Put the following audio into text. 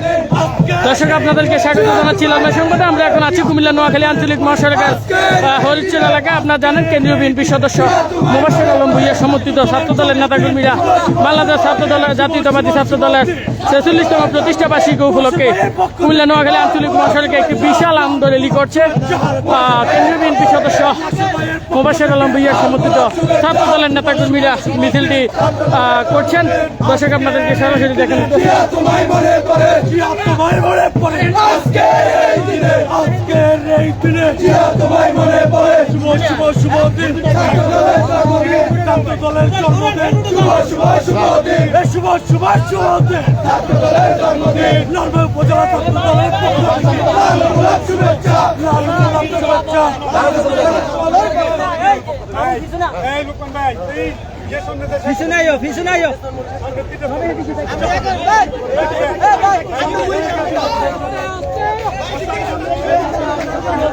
বাংলাদেশ দর্শক আপনাদেরকে স্বাগত জানাচ্ছি লালমা সংবাদে। আমরা এখন আছি কুমিল্লা নোয়াখালী আঞ্চলিক মহাসড়কের হরিচর এলাকায়। আপনারা জানেন কেন্দ্রীয় বিএনপি সদস্য মোবাসের আলম ভুইয়া সমর্থিত ছাত্র দলের নেতাকর্মীরা বাংলাদেশ ছাত্র দলের জাতীয়তাবাদী ছাত্র দলের ছেচল্লিশতম প্রতিষ্ঠা বার্ষিকী উপলক্ষে কুমিল্লা নোয়াখালী আঞ্চলিক মহাসড়কে একটি বিশাল আন্দোলনী করছে আহ, কেন্দ্রীয় বিএনপি সদস্য মোবাসের আলম ভুইয়া সমর্থিত ছাত্র দলের নেতাকর্মীরা মিছিলটি করছেন। দর্শক আপনাদেরকে সরাসরি দেখেন। মনে মনে পড়ে। আজকে এই দিনে আজকের এই দিনে। জিয়া তোমায় মনে পড়ে। শুভ শুভ শুভ দিন। ছাত্র দলের জন্মদিন শুভ শুভ শুভ দিন শুভ শুভ শুভ দিন। ছাত্র দলের জন্মদিন? নর্মে উপজেলা ছাত্র দলের পক্ষ থেকে। লাল গোলাপ শুভেচ্ছা। লাল গোলাপ শুভেচ্ছা। পিছনে আইও পিছনে